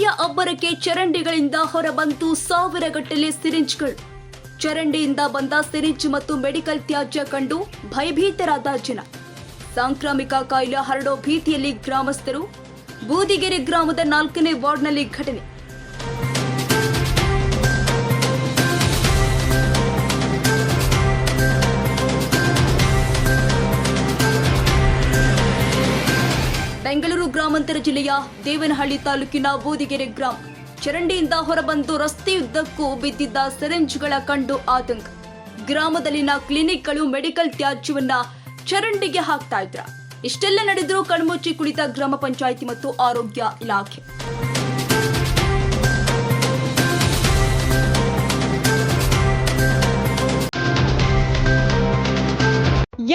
ಭಯ ಅಬ್ಬರಕ್ಕೆ ಚರಂಡಿಗಳಿಂದ ಹೊರಬಂತು ಸಾವಿರ ಗಟ್ಟಲೆ ಸಿರಿಂಜ್ಗಳು. ಚರಂಡಿಯಿಂದ ಬಂದ ಸಿರಿಂಜ್ ಮತ್ತು ಮೆಡಿಕಲ್ ತ್ಯಾಜ್ಯ ಕಂಡು ಭಯಭೀತರಾದ ಜನ. ಸಾಂಕ್ರಾಮಿಕ ಕಾಯಿಲೆ ಹರಡೋ ಭೀತಿಯಲ್ಲಿ ಗ್ರಾಮಸ್ಥರು, ಬೂದಿಗೆರೆ ಗ್ರಾಮದ ನಾಲ್ಕನೇ ವಾರ್ಡ್ನಲ್ಲಿ ಘಟನೆ. ಬೆಂಗಳೂರು ಗ್ರಾಮಾಂತರ ಜಿಲ್ಲೆಯ ದೇವನಹಳ್ಳಿ ತಾಲೂಕಿನ ಬೋದಿಗೆರೆ ಗ್ರಾಮ. ಚರಂಡಿಯಿಂದ ಹೊರಬಂದು ರಸ್ತೆಯುದ್ದಕ್ಕೂ ಬಿದ್ದಿದ್ದ ಸರೆಂಜ್ಗಳ ಕಂಡು ಆತಂಕ. ಗ್ರಾಮದಲ್ಲಿನ ಕ್ಲಿನಿಕ್ಗಳು ಮೆಡಿಕಲ್ ತ್ಯಾಜ್ಯವನ್ನ ಚರಂಡಿಗೆ ಹಾಕ್ತಾ ಇದ್ರ. ಇಷ್ಟೆಲ್ಲ ನಡೆದರೂ ಕಣ್ಮುಚ್ಚಿ ಕುಳಿತ ಗ್ರಾಮ ಪಂಚಾಯಿತಿ ಮತ್ತು ಆರೋಗ್ಯ ಇಲಾಖೆ.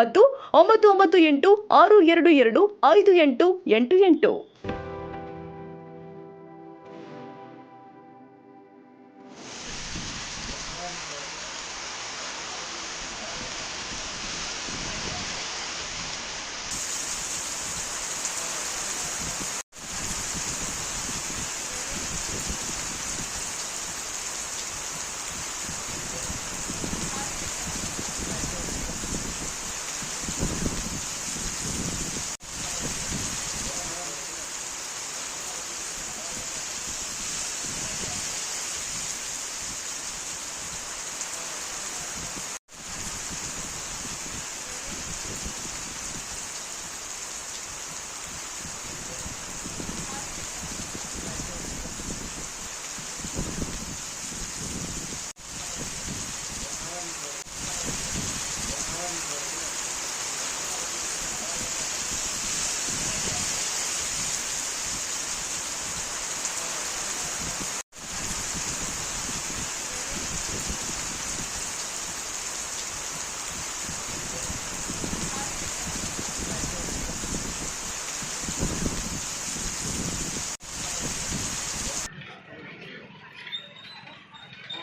ಮತ್ತು ಒಂಬತ್ತು ಒಂಬತ್ತು ಎಂಟು ಆರು ಎರಡು ಎರಡು ಐದು ಎಂಟು ಎಂಟು ಎಂಟು.